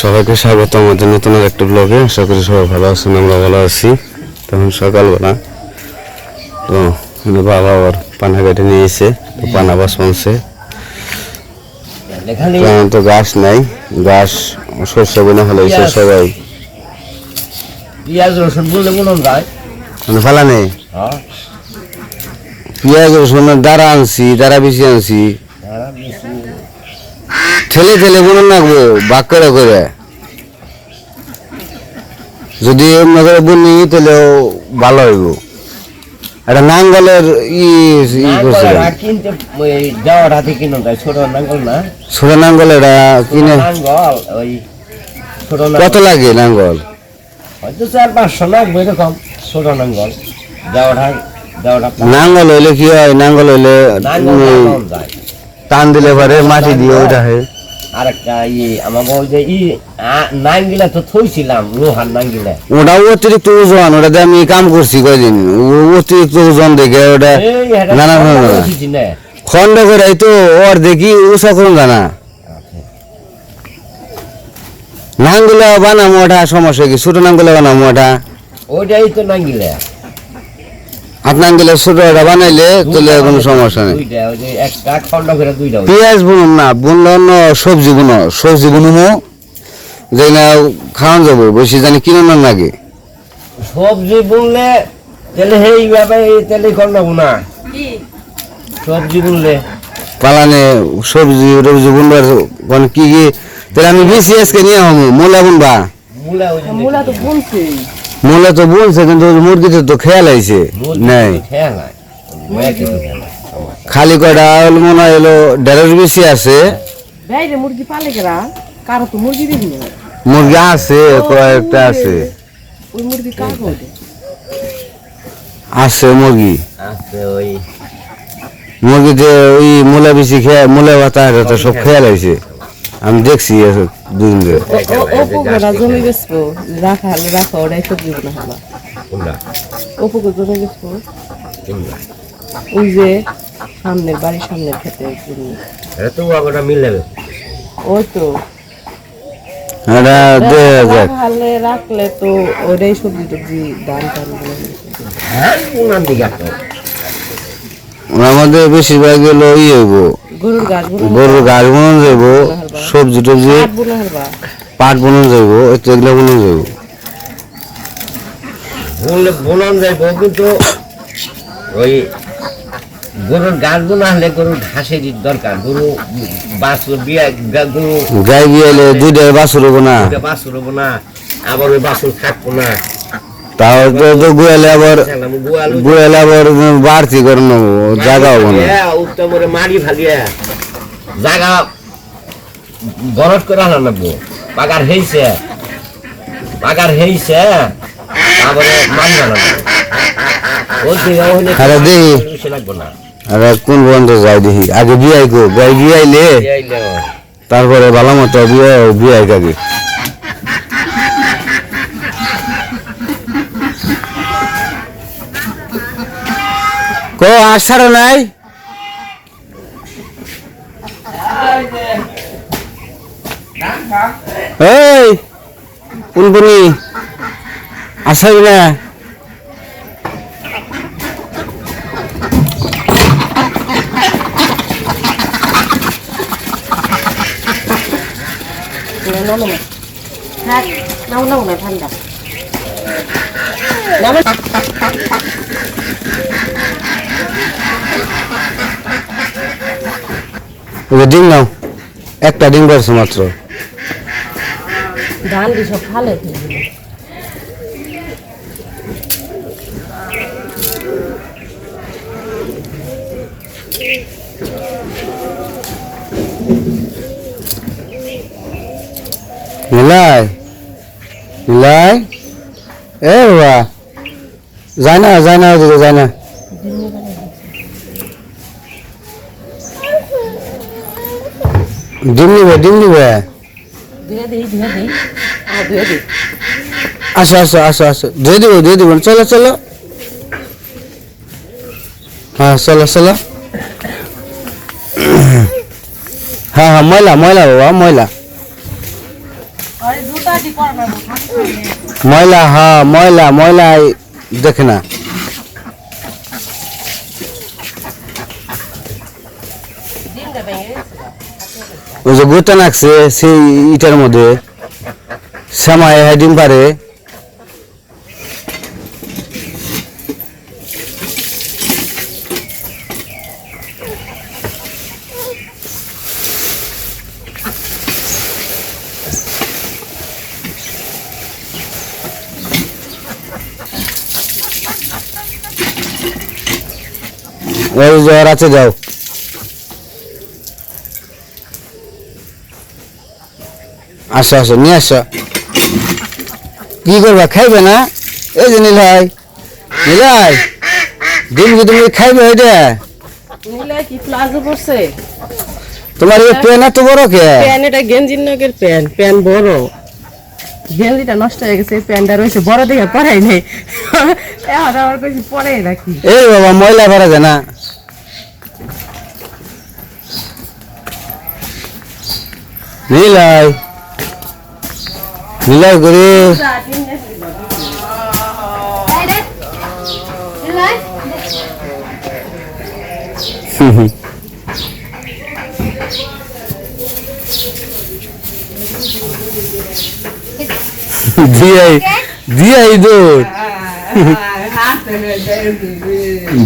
সবাইকে স্বাগত আমাদের নতুন একটা ব্লগে আশা করি সবাই ভালো আছেন আমরা ভালো আছি। তখন সকালবেলা তো এখানে বাবা আবার পানা কেটে নিয়েছে তো পানা বাস মানছে। তো এখন তো গাছ নাই গাছ শস্য বোনা হলেছে সবাই। পেঁয়াজ রসুন বললে মনে যায়। মানে ফালা নেই? হ্যাঁ। পেঁয়াজ রসুনের দ্বারা আনছি দ্বারা বেশি আনছি। বেশি। ঠেলে ঠেলে বোনা লাগবো বাক করে করে। যদি এমনি করে বুনি তাহলেও ভালো হইব। একটা নাঙ্গলের ই যাওয়ার হাতে ছোট নাঙ্গল না? ছোট নাঙ্গল এটা কিনে নাঙ্গল ওই কত লাগে নাঙ্গল? হয়তো চার পাঁচশো লাগবে এরকম ছোট নাঙ্গল। যাওয়ার হাত নাঙ্গল হইলে কি হয়? নাঙ্গল হইলে টান দিলে পারে মাটি দিয়ে ওইটা হয়। ইয়ে ওই যে ই নাঙ্গিলা তো থইছিলাম লোহার নাঙ্গিলা। ওটা অতিরিক্ত ওজন ওটাতে আমি কাম করছি কয়দিন। অতিরিক্ত ওজন দেখে ওটা এই এটা না, না, না, না। বসেছি না। খন্ড করে তো ওর দেখি উষা করুন জানা। নাঙ্গুলা বানামো ওটা সমস্যা কি? ছোট নাঙ্গুলা বানামো ওটা। ওইটাই তো নাঙ্গিলা। হাত নাঙ্গুলা ছোট ওটা বানাইলে তাহলে কোনো সমস্যা নেই। পেঁয়াজ বুনুন না বুনলে অন্য সবজি বুনো সবজি বুনুমো যাই না খাওয়ান যাব বেশি জানি কিনো লাগে সবজি বুনলে তাহলে তাহলে খন্ড না সবজি বুনলে। পালানে সবজি টবজি বুনবার মানে কি কি? তাহলে আমি বেশি আজকে নিয়ে হব মূলা বুনবা। মূলা মূলা তো বুনছি। মূলা তো বলছে কিন্তু মুরগিতে তো খেয়াল আইছে। নাই। খালি কয়টা মনে হয় হলো দেড়ের বেশি আছে। মুরগি পালে গেরা কারও তো মুরগি দিবি মুরগি আছে কয়েকটা আছে। ওই মুরগি কার আছে মুরগি। আছে ওই মুরগিতে ওই মূলা বেশি খেয়ে মূলা ভাতা তো সব খেয়াল হয়েছে আমি দেখছি দুদিন ধরে জমি বেচবো। রাখা রাখা ওটাই সবজি বোনা হবা কোনটা? জমি বেচবো। ওই যে সামনের বাড়ির সামনের খেতে এটা তো ওটা মিল ওই তো। এটা দেড় হাজার রাখালে রাখলে তো ওটাই সবজি টবজি দাম টান হ্যাঁ আমাদের বেশিরভাগ হলো ই হইব। গরুর গাছ বোনা গরুর গাছ যাইব সবজি টবজি বোনা পাট বনন যাইব এগুলো বনন যাইব। বললে বলন যাইব কিন্তু ওই গরুর গাছ বোনা হলে গরুর ঘাসের দরকার গরু বাছুর বিয়া গরু গাই বিয়ালে দুইটা বাছুর হব না? বাছুর হব না আবার ওই বাছুর থাকব না। তাও তো তো গুয়ালে আবার গুয়ালে আবার বাড়তি করে নেব জায়গা হব না। মারি ফালিয়া জায়গা বরফ করে আনা পাগার হয়েছে পাগার হয়েছে তারপরে মারি আনা আরে কোন বন্ধ যাই দেখি। আগে বিয়াই গো বিয়াইলে তারপরে ভালো মতো বিয়ে বিয়াই আগে কো আসার নাই? এই কোনগুনি আসাই না। থাক নাও নাও না ঠান্ডা নাও না ওই যে ডিম নাও। একটা ডিম পারছ মাত্র। ধান নিলাই নিলাই এ বাবা যায় না যায় না যায় না। ডিম নিবে ডিম নিবে ধুয়ে ধুয়ে ধুয়ে আসো আসো আসো আসো। দিয়ে দিব দিয়ে দিব। চলো চলো। হ্যাঁ চলো চলো। হ্যাঁ হ্যাঁ ময়লা ময়লা বাবা ময়লা। ময়লা হ্যাঁ ময়লা ময়লা দেখে না। ওই যে গোটা নাকছে সেই ইটার মধ্যে শ্যামায় ডিম পারে ওই জ্বর আছে যাও। আসো আসো নিয়ে আসো। কি করবা খাইবে না? এই যে নীলাই নীলাই ডিম কি তুমি খাইবে কি তোমার এই পেন এত বড় কে? প্যান এটা গেঞ্জির নগের প্যান প্যান বড়। গেঞ্জিটা নষ্ট হয়ে গেছে প্যানটা রয়েছে বড় দেখে পরাই নেই। এখন আমার কাছে পরাই রাখি এই বাবা ময়লা ভরা যায় না। নীলাই নীলাই করে দিয়াই দিয়াই দৌড়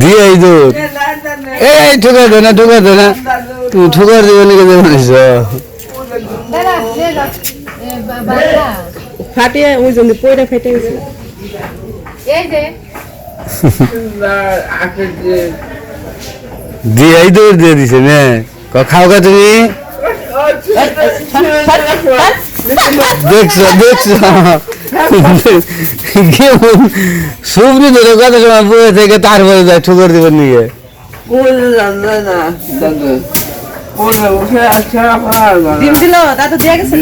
দিয়াই দৌড় এই ঠুকার দে না ঠুকার দে না তুমি ঠুকার দিবে নাকি দেবে নিছ ফাটিয়ে ওই জন্য পয়টা ফেটে গেছে। দিয়াই দৌড় দিয়ে দিছে নে। খাও কা তুমি? দেখছ দেখছ। সুবনি ধরে কত সময় বয়ে থেকে তারপরে যায় ঠুকার দিবেন নিয়ে। ডিম দিল তা তো দিয়ে গেছে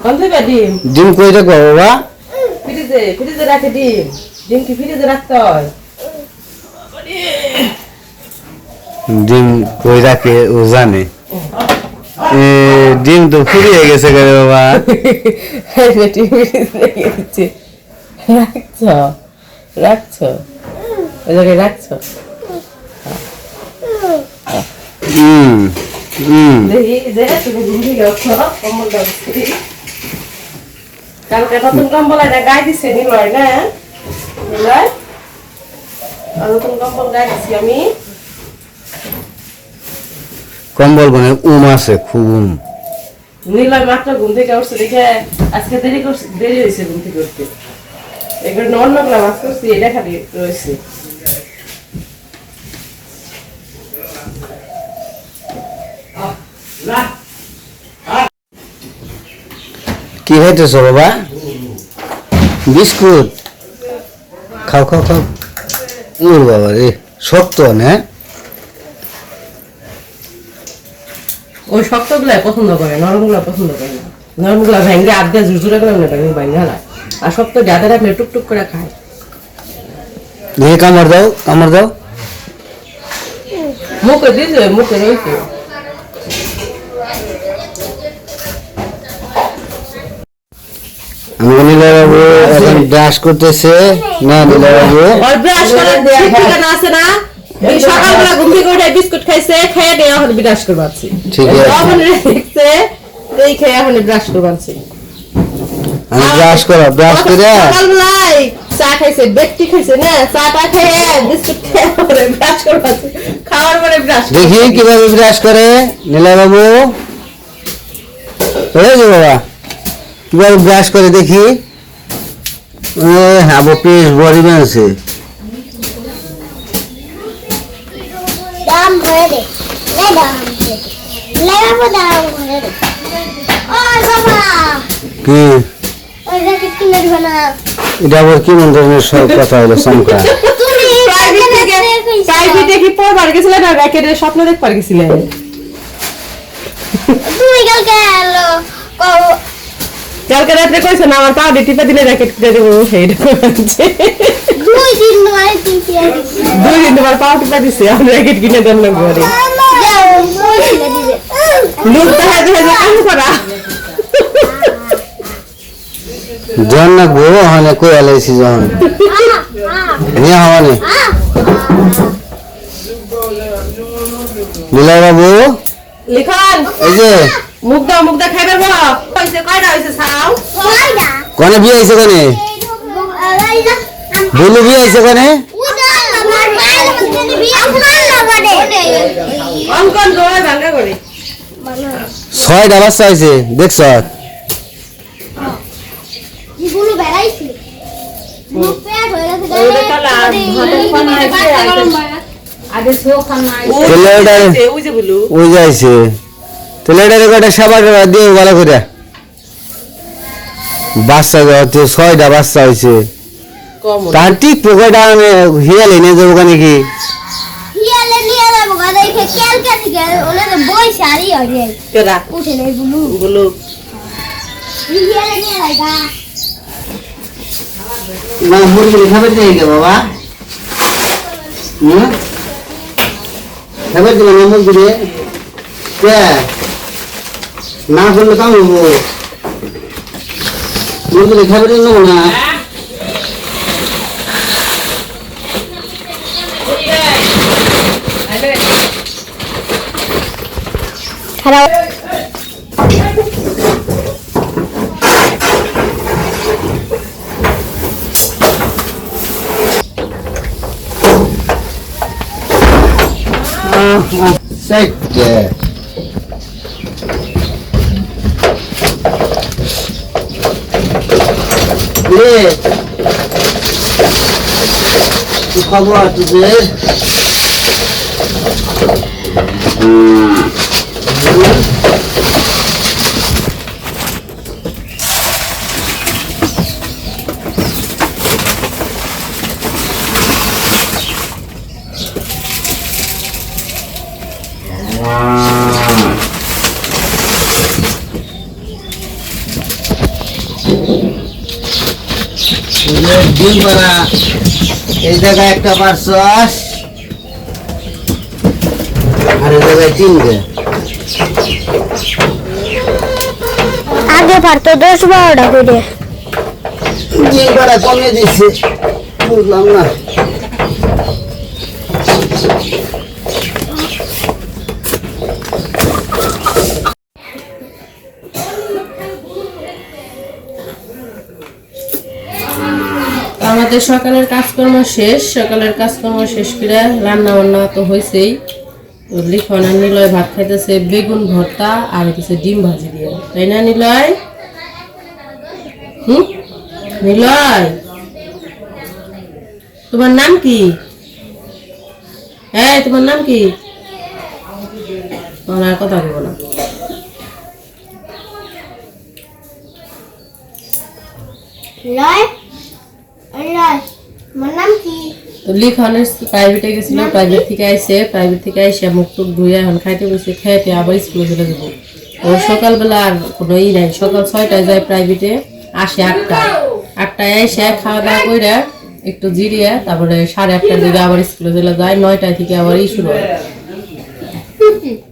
কোন থেকে ডিম। ডিম কই রাখব বাবা? ফ্রিজে ফ্রিজে রাখে ডিম। ডিম কি ফ্রিজে রাখতে হয়? ডিম কই রাখে ও জানে। ডিম তো ফুরিয়ে গেছে করে বাবা। রাখছ? রাখছ? ওই জায়গায় রাখছ? হুম হুম দেখি যে তুমি ঘুম থেকে উঠছো কম্বলটা উঠছি কালকে নতুন কম্বল এটা গায়ে দিচ্ছে নিলয় না? নিলয়? নতুন কম্বল গায়ে দিচ্ছি আমি। কম্বল মানে উম আছে খুব উম নিলয় মাত্র ঘুম থেকে উঠছে দেখে আজকে দেরি করছে দেরি হয়েছে ঘুম থেকে উঠতে। এগুলো অন্যগুলা মাছ করছি এটা খালি রয়েছে। কি হইতেছ বাবা বিস্কুট। খাও খাও খাও। ওর বাবা রে শক্ত না? ওই শক্তগুলা পছন্দ করে নরমগুলা পছন্দ করে না। নরমগুলা ভেঙে আধা ঝুরঝুরে করে না ভেঙে ভেঙে হালায় আর শক্ত যাদের রাখলে টুকটুক করে খায়। দেখে কামড় দাও কামড় দাও। মুখে দিয়েছে মুখে রয়েছে। আমি এখন ব্রাশ করতেছে। না ব্রাশ করে ঠিক ঠিকানা আছে না? এই সকালবেলা ঘুম থেকে উঠে বিস্কুট খাইছে খেয়ে দিয়ে এখন ব্রাশ করবাচ্ছি। ঠিক আছে। তখন দেখছে এই খেয়ে এখন ব্রাশ করবাচ্ছি। আমি ব্রাশ করো ব্রাশ করে। সকালবেলায় চা খাইছে বেকটি খাইছে না? চাটা খেয়ে বিস্কুট খেয়ে পরে ব্রাশ করবাচ্ছি। খাওয়ার পরে ব্রাশ দেখি কীভাবে ব্রাশ করে নীলা বাবু এই যে বাবা? কীভাবে ব্রাশ করে দেখি। হাবো পেশ বড়ি বানছে কি? এটা আবার মন ধরনের সব কথা হলো চমকা তুমি প্রাইভেট প্রাইভেটে কি পড়বার গেছিলে না র্যাকেটের স্বপ্ন দেখবার গেছিলে? তুমি কালকে কালকে রাত্রে কইছে না আমার পা টিপে দিলে র্যাকেট কিনে দেবো সেইটা দুই দিন নয় দুই দিন তোমার পাও টিপা দিছে আমি র্যাকেট কিনে দেন না ঘরে। লোক দেখা দেখা কাম করা। জন না গো হনে কই আলাইছি জন নিয়ে হওয়ানে নীলা বাবু লিখন। এই যে। মুখ দাও মুখ দা খাইবে বল হইছে কয়টা হইছে ছাও? কয়টা কোনে বিয়ে হয়েছে কোনে? বলু বিয়ে হয়েছে কোনে? ছয়টা বাচ্চা হয়েছে দেখছ? ওই যাইছে এটা কটা সাবার দিয়ে ভালো করে। বাচ্চা হচ্ছে ছয়টা বাচ্চা হয়েছে কম তার ঠিক পোকাটা আমি হিয়ালে নিয়ে যাব কেন কি? বাবা। হুম? খাবে দিলে না মুরগি দিয়ে না করলে কাম হব মুরগি খাবে দিলে না খারাপ Sette. রে কি খবর তোদের ডিম বড়া এই জায়গায় একটা পারছস আর এই জায়গায় তিনটে। আগে পারতো দশ বারোটা করে। কমিয়ে দিচ্ছে বুঝলাম না। আমাদের সকালের কাজকর্ম শেষ, সকালের কাজকর্ম শেষ করে রান্না বান্না তো হয়েছেই লিখন নিলয় ভাত খাইতেছে বেগুন ভর্তা আর হইতেছে ডিম ভাজি দিয়ে। তাই না নিলয়? হুম? নিলয়? তোমার নাম কি? হ্যাঁ তোমার নাম কি? তোমার কথা বলব না। লয় তো লিখনের প্রাইভেটে গেছিল প্রাইভেট থেকে আইসে প্রাইভেট থেকে আইসে মুখ টুক ধুয়ে এখন খাইতে বসে খেতে আবার স্কুলে চলে যাব। ও সকালবেলা আর কোনো ই নাই সকাল ছয়টায় যায় প্রাইভেটে আসে আটটায়। আটটায় এসে খাওয়া দাওয়া করে একটু জিরিয়ে তারপরে সাড়ে আটটার দিকে আবার স্কুলে চলে যায় নয়টায় থেকে আবার ই শুরু হয়।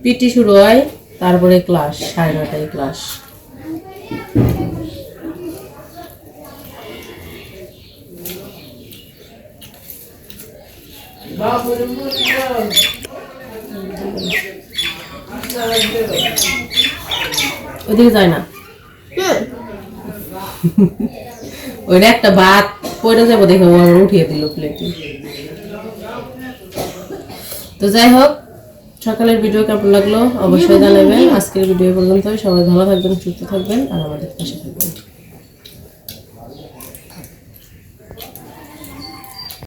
পিটি শুরু হয় তারপরে ক্লাস সাড়ে নয়টায় ক্লাস ওদিকে যায় না? ওইটা একটা ভাত পড়ে যাব দেখে ও আমার উঠিয়ে দিল প্লেটে তো যাই হোক সকালের ভিডিও কেমন লাগল? অবশ্যই জানাবেন। আজকের ভিডিও পর্যন্ত সবাই ভালো থাকবেন সুস্থ থাকবেন আর আমাদের পাশে থাকবেন।